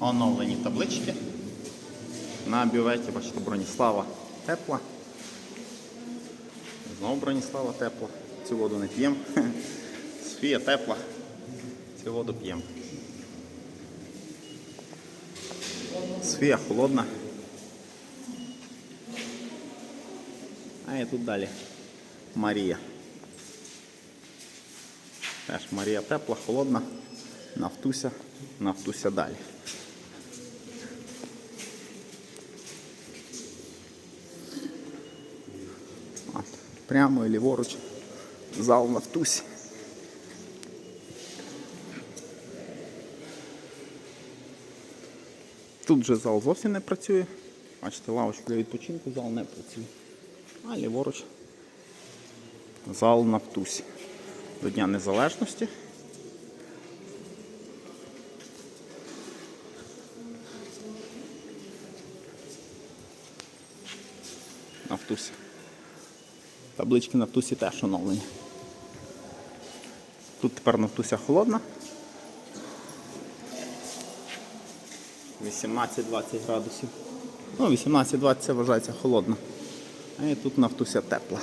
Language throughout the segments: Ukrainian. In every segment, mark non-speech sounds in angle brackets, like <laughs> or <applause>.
Оновлені таблички. На бюветі, бачите, Броніслава тепла. Знову Броніслава тепла. Цю воду не п'ємо. <laughs> Софія тепла. Цю воду п'ємо. Софія холодна. А і тут далі Марія. Теж Марія тепла, холодна, нафтуся, нафтуся далі. От, прямо і ліворуч зал нафтусі. Тут же зал зовсім не працює. Бачите, лавочка для відпочинку, зал не працює. А ліворуч зал Нафтусі. До Дня Незалежності. Нафтусі. Таблички Нафтусі теж оновлені. Тут тепер Нафтуся холодна. 18-20 градусів. Ну, 18-20 це вважається холодно. А і тут нафтуся тепла.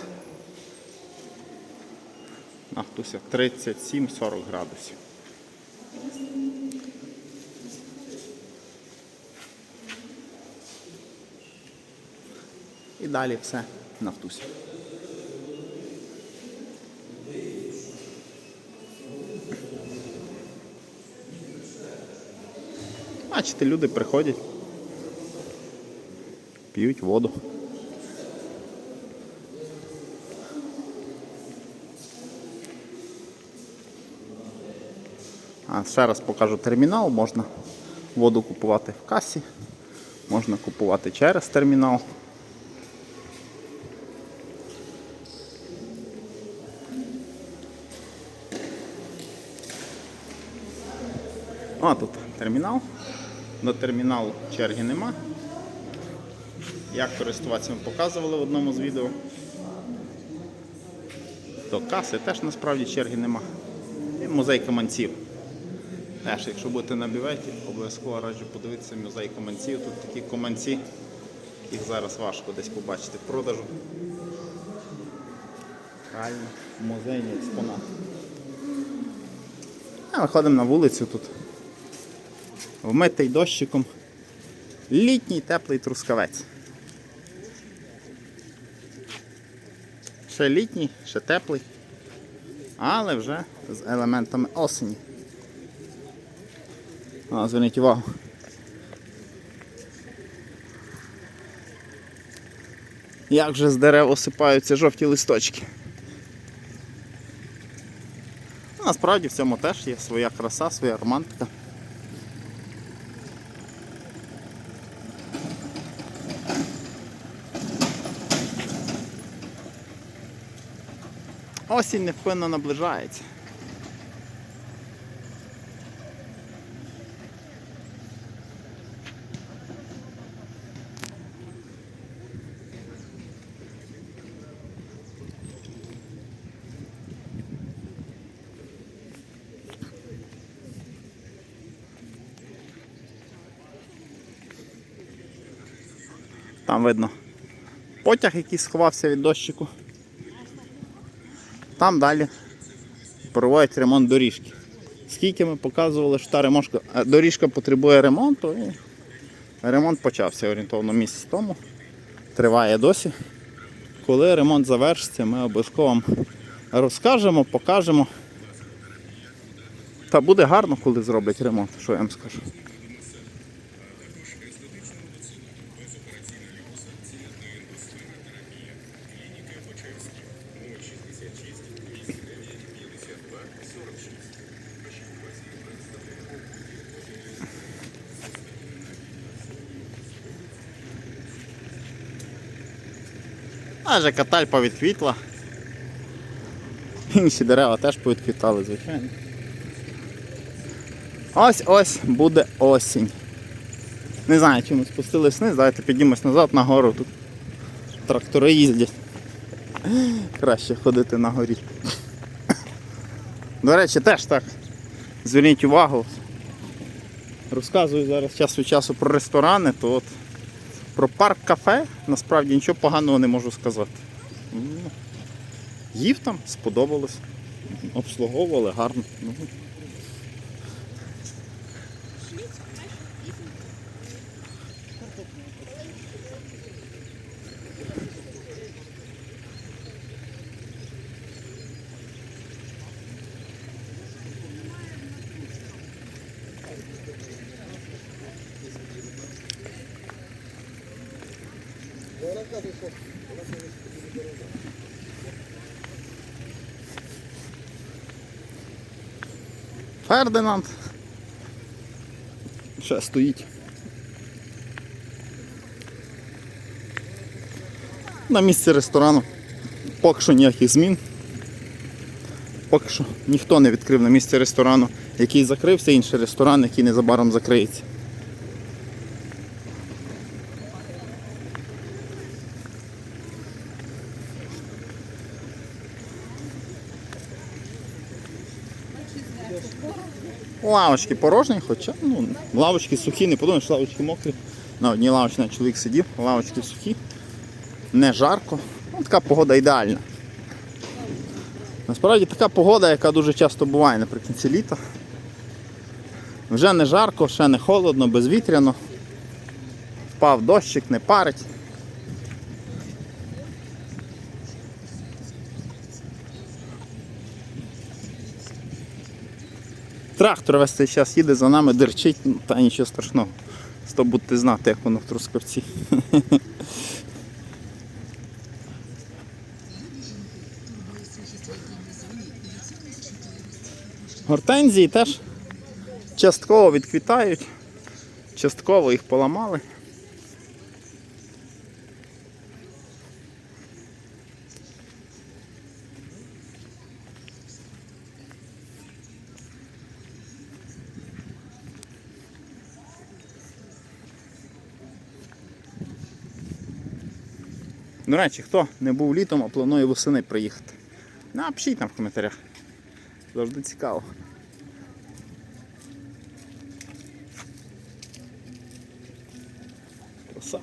Нафтуся 37-40 градусів. І далі все нафтуся. Бачите, люди приходять, п'ють воду. А ще раз покажу термінал, можна воду купувати в касі, можна купувати через термінал. А тут термінал. До терміналу черги нема. Як користуватися ми показували в одному з відео. До каси теж насправді черги нема. І музей каманців. Теж, якщо будете на бюветі, обов'язково раджу подивитися музей каманців. Тут такі команці, їх зараз важко десь побачити в продажу. Реально музейні експонати. Виходимо на вулицю тут. Вмитий дощиком. Літній теплий трускавець. Ще літній, ще теплий, але вже з елементами осені. А, зверніть увагу. Як же з дерев осипаються жовті листочки. Насправді в цьому теж є своя краса, своя романтика. Осінь невпинно наближається. Там видно потяг, який сховався від дощику. Там далі проводять ремонт доріжки. Скільки ми показували, що та ремошка, е, доріжка потребує ремонту, і ремонт почався орієнтовно місяць тому. Триває досі. Коли ремонт завершиться, ми обов'язково вам розкажемо, покажемо. Та буде гарно, коли зроблять ремонт, що я вам скажу. А же катальпа відквітла. Інші дерева теж повідквітали, звичайно. Ось ось буде осінь. Не знаю, чи ми спустились вниз, давайте піднімемось назад на гору. Тут трактори їздять. Краще ходити на горі. До речі, теж так. Зверніть увагу. розказую зараз час від часу про ресторани, то от про парк кафе насправді нічого поганого не можу сказати. Ну, Їв там, сподобалось. Обслуговували гарно. Фердинанд. Ще стоїть. На місці ресторану. Поки що ніяких змін. Поки що ніхто не відкрив на місці ресторану, який закрився, інший ресторан, який незабаром закриється. Лавочки порожні, хоча ну, лавочки сухі, не подумаєш, лавочки мокрі. На одній лавочці чоловік сидів, лавочки сухі, не жарко. Ну, така погода ідеальна. Насправді така погода, яка дуже часто буває наприкінці літа. Вже не жарко, ще не холодно, безвітряно. Впав дощик, не парить. Трактор весь цей час їде за нами, дерчить, ну, та нічого страшного. Сто будете знати, як воно в Трускавці. Гортензії теж частково відквітають, частково їх поламали. До речі, хто не був літом, а планує восени приїхати. Напишіть нам в коментарях. Завжди цікаво. Краса.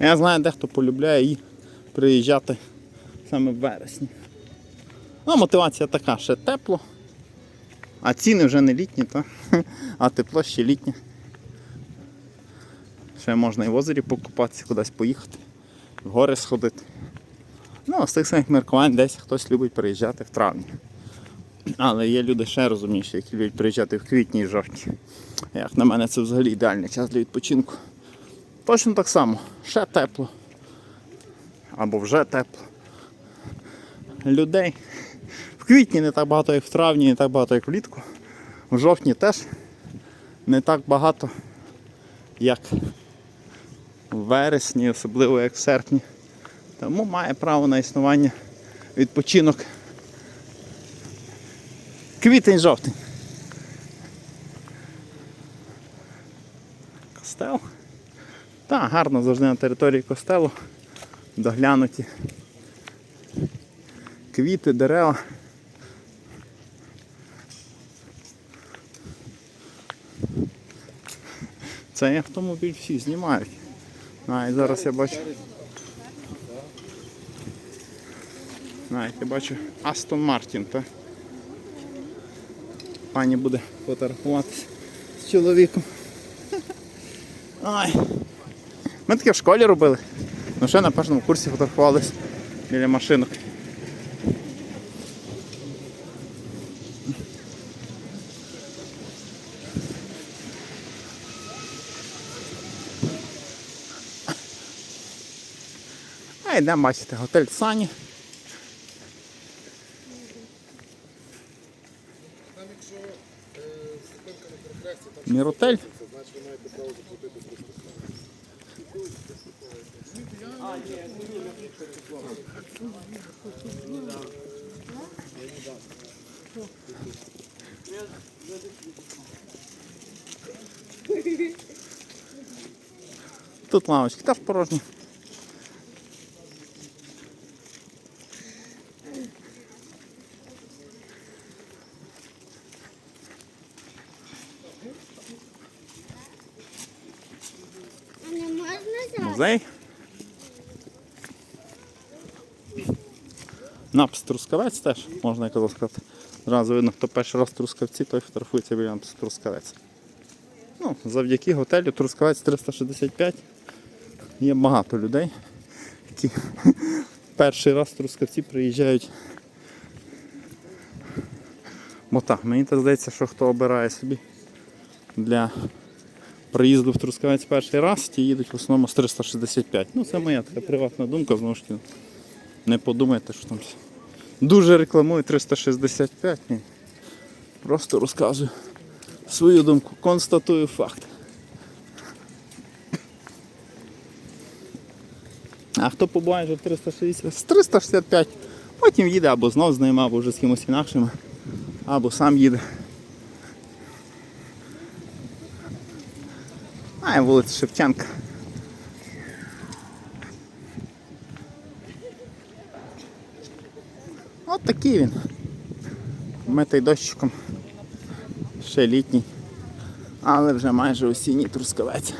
Я знаю, дехто полюбляє її приїжджати саме в вересні. Ну, мотивація така, ще тепло, а ціни вже не літні, та? <laughs> а тепло ще літнє. Ще можна і в озері покупатися, кудись поїхати, в гори сходити. Ну, з тих самих міркувань десь хтось любить приїжджати в травні. Але є люди ще розумніші, які люблять приїжджати в квітні і жовтні. Як на мене, це взагалі ідеальний час для відпочинку. Точно так само, ще тепло. Або вже тепло. Людей. Квітні не так багато, як в травні, не так багато, як влітку. В жовтні теж не так багато, як в вересні, особливо як в серпні. Тому має право на існування відпочинок. Квітень-жовтень. Костел. Так, гарно завжди на території костелу. Доглянуті. Квіти, дерева. Цей автомобіль всі знімають. І зараз я бачу. Навіть я бачу Астон Мартін, так? Пані буде фотографуватися з чоловіком. <laughs> Ай. Ми таке в школі робили. Ну ще на першому курсі фотографувалися біля машинок. А йдемо бачите, готель Сані. Е, Міротель. це значить ви маєте право заплатити 300 Тут лавочки теж порожні. Музей. Напис Трускавець теж, можна як сказати. Зразу видно, хто перший раз в Трускавці, той фотографується біля напису Трускавець. Ну, завдяки готелю Трускавець 365 є багато людей, які <laughs> перший раз в Трускавці приїжджають. Бо так, мені так здається, що хто обирає собі для приїзду в Трускавець перший раз, ті їдуть в основному з 365. Ну, це моя така приватна думка, знову ж таки. Не подумайте, що там дуже рекламую 365. Ні. Просто розказую свою думку, констатую факт. А хто побуває вже в 360, з 365, потім їде або знов з ними, або вже з кимось інакшим, або сам їде. А, вулиця Шевченка. От такий він. Митий дощиком. Ще літній. Але вже майже осінній трускавець.